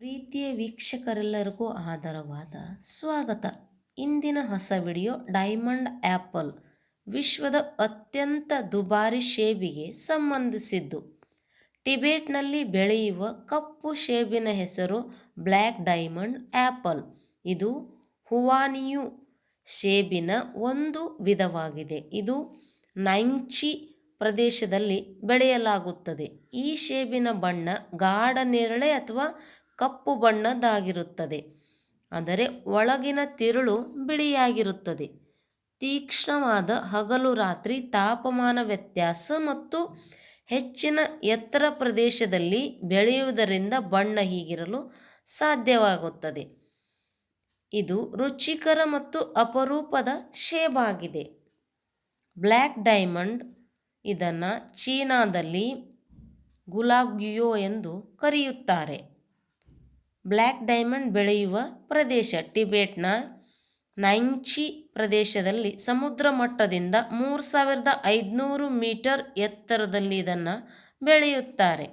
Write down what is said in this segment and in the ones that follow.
ಪ್ರೀತಿಯ ವೀಕ್ಷಕರೆಲ್ಲರಿಗೂ ಆಧಾರವಾದ ಸ್ವಾಗತ. ಇಂದಿನ ಹೊಸ ವಿಡಿಯೋ ಡೈಮಂಡ್ ಆ್ಯಪಲ್ ವಿಶ್ವದ ಅತ್ಯಂತ ದುಬಾರಿ ಶೇಬಿಗೆ ಸಂಬಂಧಿಸಿದ್ದು. ಟಿಬೇಟ್ನಲ್ಲಿ ಬೆಳೆಯುವ ಕಪ್ಪು ಶೇಬಿನ ಹೆಸರು ಬ್ಲ್ಯಾಕ್ ಡೈಮಂಡ್ ಆ್ಯಪಲ್ ಇದು ಹುವಾನಿಯು ಶೇಬಿನ ಒಂದು ವಿಧವಾಗಿದೆ. ಇದು ನೈಂಚಿ ಪ್ರದೇಶದಲ್ಲಿ ಬೆಳೆಯಲಾಗುತ್ತದೆ. ಈ ಶೇಬಿನ ಬಣ್ಣ ಗಾಢ ನೇರಳೆ ಅಥವಾ ಕಪ್ಪು ಬಣ್ಣದ್ದಾಗಿರುತ್ತದೆ. ಆದರೆ ಒಳಗಿನ ತಿರುಳು ಬಿಳಿಯಾಗಿರುತ್ತದೆ. ತೀಕ್ಷ್ಣವಾದ ಹಗಲು ರಾತ್ರಿ, ತಾಪಮಾನ ವ್ಯತ್ಯಾಸ ಮತ್ತು ಹೆಚ್ಚಿನ ಎತ್ತರ ಪ್ರದೇಶದಲ್ಲಿ ಬೆಳೆಯುವುದರಿಂದ ಬಣ್ಣ ಹೀಗಿರಲು ಸಾಧ್ಯವಾಗುತ್ತದೆ. ಇದು ರುಚಿಕರ ಮತ್ತು ಅಪರೂಪದ ಶೇಬಾಗಿದೆ ಬ್ಲ್ಯಾಕ್ ಡೈಮಂಡ್ ಇದನ್ನು ಚೀನಾದಲ್ಲಿ ಗುಲಾಗ್ಯೋ ಎಂದು ಕರೆಯುತ್ತಾರೆ. ಬ್ಲ್ಯಾಕ್ ಡೈಮಂಡ್ ಬೆಳೆಯುವ ಪ್ರದೇಶ ಟಿಬೆಟ್ನ ನೈಂಚಿ ಪ್ರದೇಶದಲ್ಲಿ ಸಮುದ್ರ ಮಟ್ಟದಿಂದ ಮೂರು ಸಾವಿರದ ಐದುನೂರು ಮೀಟರ್ ಎತ್ತರದಲ್ಲಿ ಇದನ್ನು ಬೆಳೆಯುತ್ತಾರೆ.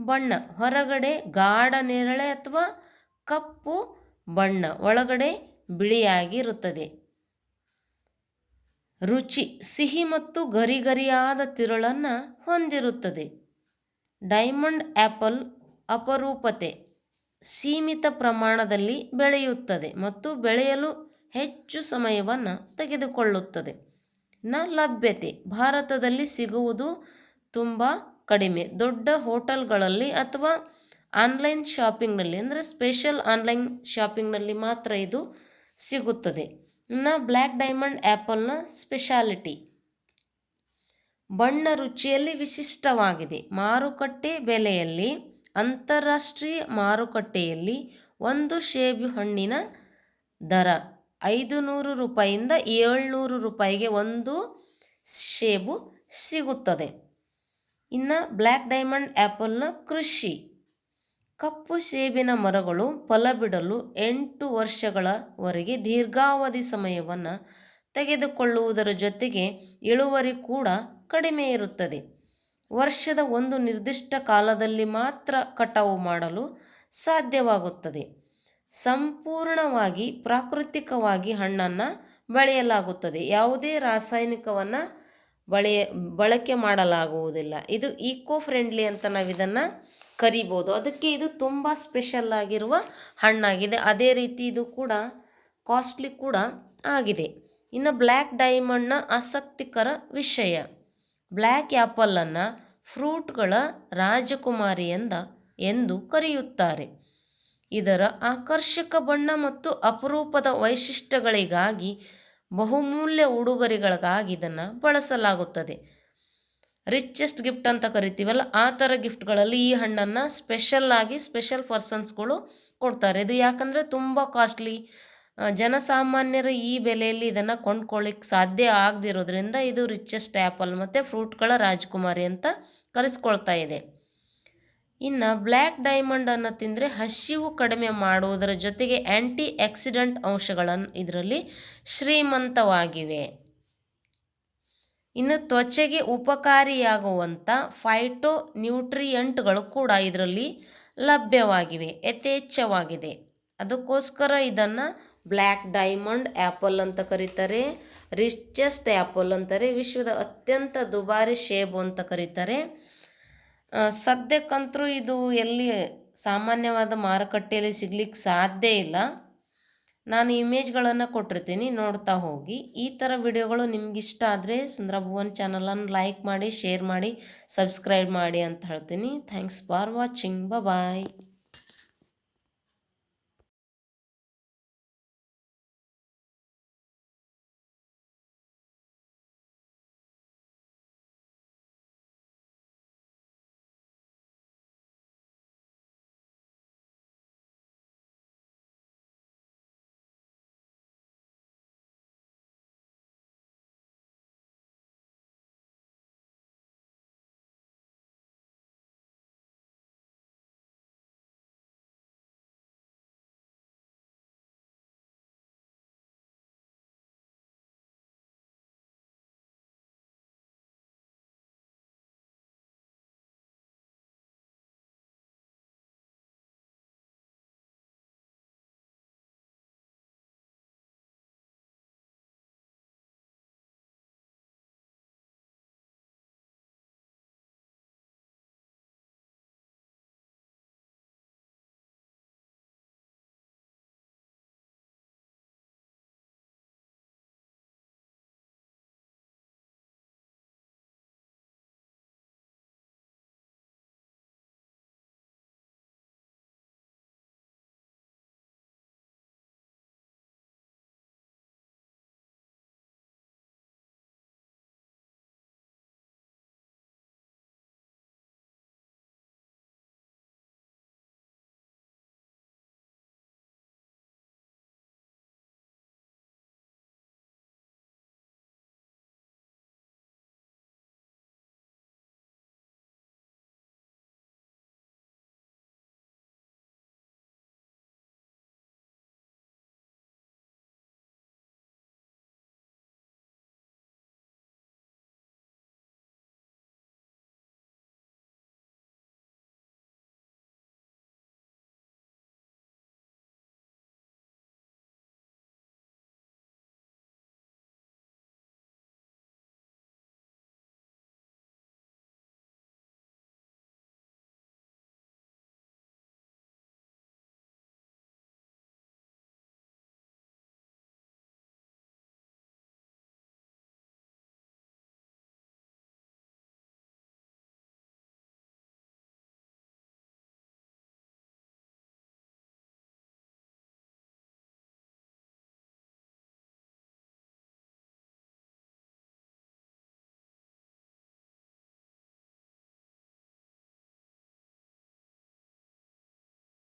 ಬಣ್ಣ, ಹೊರಗಡೆ ಗಾಢ ನೇರಳೆ ಅಥವಾ ಕಪ್ಪು ಬಣ್ಣ, ಒಳಗಡೆ ಬಿಳಿಯಾಗಿರುತ್ತದೆ. ರುಚಿ, ಸಿಹಿ ಮತ್ತು ಗರಿಗರಿಯಾದ ತಿರುಳನ್ನು ಹೊಂದಿರುತ್ತದೆ. ಡೈಮಂಡ್ ಆ್ಯಪಲ್ ಅಪರೂಪತೆ ಸೀಮಿತ ಪ್ರಮಾಣದಲ್ಲಿ ಬೆಳೆಯುತ್ತದೆ ಮತ್ತು ಬೆಳೆಯಲು ಹೆಚ್ಚು ಸಮಯವನ್ನು ತೆಗೆದುಕೊಳ್ಳುತ್ತದೆ. ನ ಲಭ್ಯತೆ ಭಾರತದಲ್ಲಿ ಸಿಗುವುದು ತುಂಬ ಕಡಿಮೆ. ದೊಡ್ಡ ಹೋಟೆಲ್ಗಳಲ್ಲಿ ಅಥವಾ ಆನ್ಲೈನ್ ಶಾಪಿಂಗ್ನಲ್ಲಿ, ಅಂದರೆ ಸ್ಪೆಷಲ್ ಆನ್ಲೈನ್ ಶಾಪಿಂಗ್ನಲ್ಲಿ ಮಾತ್ರ ಇದು ಸಿಗುತ್ತದೆ. ಇನ್ನು ಬ್ಲ್ಯಾಕ್ ಡೈಮಂಡ್ ಆ್ಯಪಲ್ನ ಸ್ಪೆಷಾಲಿಟಿ. ಬಣ್ಣ ರುಚಿಯಲ್ಲಿ ವಿಶಿಷ್ಟವಾಗಿದೆ. ಮಾರುಕಟ್ಟೆ ಬೆಲೆಯಲ್ಲಿ ಅಂತಾರಾಷ್ಟ್ರೀಯ ಮಾರುಕಟ್ಟೆಯಲ್ಲಿ ಒಂದು ಶೇಬು ಹಣ್ಣಿನ ದರ ಐದು ನೂರು ರೂಪಾಯಿಂದ ಏಳ್ನೂರು ರೂಪಾಯಿಗೆ ಒಂದು ಸೇಬು ಸಿಗುತ್ತದೆ. ಇನ್ನು ಬ್ಲ್ಯಾಕ್ ಡೈಮಂಡ್ ಆ್ಯಪಲ್ನ ಕೃಷಿ. ಕಪ್ಪು ಸೇಬಿನ ಮರಗಳು ಫಲ ಬಿಡಲು ಎಂಟು ವರ್ಷಗಳವರೆಗೆ ದೀರ್ಘಾವಧಿ ಸಮಯವನ್ನು ತೆಗೆದುಕೊಳ್ಳುವುದರ ಜೊತೆಗೆ ಇಳುವರಿ ಕೂಡ ಕಡಿಮೆ ಇರುತ್ತದೆ. ವರ್ಷದ ಒಂದು ನಿರ್ದಿಷ್ಟ ಕಾಲದಲ್ಲಿ ಮಾತ್ರ ಕಟಾವು ಮಾಡಲು ಸಾಧ್ಯವಾಗುತ್ತದೆ. ಸಂಪೂರ್ಣವಾಗಿ ಪ್ರಾಕೃತಿಕವಾಗಿ ಹಣ್ಣನ್ನು ಬೆಳೆಯಲಾಗುತ್ತದೆ. ಯಾವುದೇ ರಾಸಾಯನಿಕವನ್ನು ಬಳೆಯ ಬಳಕೆ ಮಾಡಲಾಗುವುದಿಲ್ಲ. ಇದು ಈಕೋ ಫ್ರೆಂಡ್ಲಿ ಅಂತ ನಾವು ಇದನ್ನು ಕರಿಬೋದು. ಅದಕ್ಕೆ ಇದು ತುಂಬ ಸ್ಪೆಷಲ್ ಆಗಿರುವ ಹಣ್ಣಾಗಿದೆ. ಅದೇ ರೀತಿ ಇದು ಕೂಡ ಕಾಸ್ಟ್ಲಿ ಕೂಡ ಆಗಿದೆ. ಇನ್ನು ಬ್ಲ್ಯಾಕ್ ಡೈಮಂಡ್ನ ಆಸಕ್ತಿಕರ ವಿಷಯ. ಬ್ಲ್ಯಾಕ್ ಆ್ಯಪಲನ್ನು ಫ್ರೂಟ್ಗಳ ರಾಜಕುಮಾರಿ ಎಂದ ಎಂದು ಕರೆಯುತ್ತಾರೆ. ಇದರ ಆಕರ್ಷಕ ಬಣ್ಣ ಮತ್ತು ಅಪರೂಪದ ವೈಶಿಷ್ಟ್ಯಗಳಿಗಾಗಿ ಬಹುಮೂಲ್ಯ ಉಡುಗೊರೆಗಳಿಗಾಗಿ ಇದನ್ನು ಬಳಸಲಾಗುತ್ತದೆ. ರಿಚೆಸ್ಟ್ ಗಿಫ್ಟ್ ಅಂತ ಕರಿತೀವಲ್ಲ, ಆ ಥರ ಗಿಫ್ಟ್ಗಳಲ್ಲಿ ಈ ಹಣ್ಣನ್ನು ಸ್ಪೆಷಲ್ಲಾಗಿ ಸ್ಪೆಷಲ್ ಪರ್ಸನ್ಸ್ಗಳು ಕೊಡ್ತಾರೆ. ಇದು ಯಾಕಂದರೆ ತುಂಬ ಕಾಸ್ಟ್ಲಿ ಜನಸಾಮಾನ್ಯರು ಈ ಬೆಲೆಯಲ್ಲಿ ಇದನ್ನು ಕೊಂಡ್ಕೊಳ್ಳಿಕ್ಕೆ ಸಾಧ್ಯ ಆಗದಿರೋದ್ರಿಂದ ಇದು ರಿಚೆಸ್ಟ್ ಆ್ಯಪಲ್ ಮತ್ತು ಫ್ರೂಟ್ಗಳ ರಾಜ್ಕುಮಾರಿ ಅಂತ ಕರೆಸ್ಕೊಳ್ತಾ ಇದೆ. ಇನ್ನು ಬ್ಲ್ಯಾಕ್ ಡೈಮಂಡನ್ನು ತಿಂದರೆ ಹಸಿವು ಕಡಿಮೆ ಮಾಡುವುದರ ಜೊತೆಗೆ ಆ್ಯಂಟಿ ಆಕ್ಸಿಡೆಂಟ್ ಅಂಶಗಳನ್ನು ಇದರಲ್ಲಿ ಶ್ರೀಮಂತವಾಗಿವೆ. ಇನ್ನು ತ್ವಚೆಗೆ ಉಪಕಾರಿಯಾಗುವಂಥ ಫೈಟೋ ನ್ಯೂಟ್ರಿಯಂಟ್ಗಳು ಕೂಡ ಇದರಲ್ಲಿ ಲಭ್ಯವಾಗಿವೆ, ಯಥೇಚ್ಛವಾಗಿದೆ. ಅದಕ್ಕೋಸ್ಕರ ಇದನ್ನು ಬ್ಲ್ಯಾಕ್ ಡೈಮಂಡ್ ಆ್ಯಪಲ್ ಅಂತ ಕರೀತಾರೆ ರಿಚೆಸ್ಟ್ ಆ್ಯಪಲ್ ಅಂತಾರೆ, ವಿಶ್ವದ ಅತ್ಯಂತ ದುಬಾರಿ ಶೇಬು ಅಂತ ಕರೀತಾರೆ. ಸದ್ಯಕ್ಕಂತರೂ ಇದು ಎಲ್ಲಿ ಸಾಮಾನ್ಯವಾದ ಮಾರುಕಟ್ಟೆಯಲ್ಲಿ ಸಿಗ್ಲಿಕ್ಕೆ ಸಾಧ್ಯ ಇಲ್ಲ. ನಾನು ಇಮೇಜ್ಗಳನ್ನು ಕೊಟ್ಟಿರ್ತೀನಿ, ನೋಡ್ತಾ ಹೋಗಿ. ಈ ಥರ ವಿಡಿಯೋಗಳು ನಿಮಗಿಷ್ಟ ಆದರೆ ಸುಂದರ ಭುವನ್ ಚಾನಲನ್ನು ಲೈಕ್ ಮಾಡಿ, ಶೇರ್ ಮಾಡಿ, ಸಬ್ಸ್ಕ್ರೈಬ್ ಮಾಡಿ ಅಂತ ಹೇಳ್ತೀನಿ. Thanks for watching. ಬಾಯ್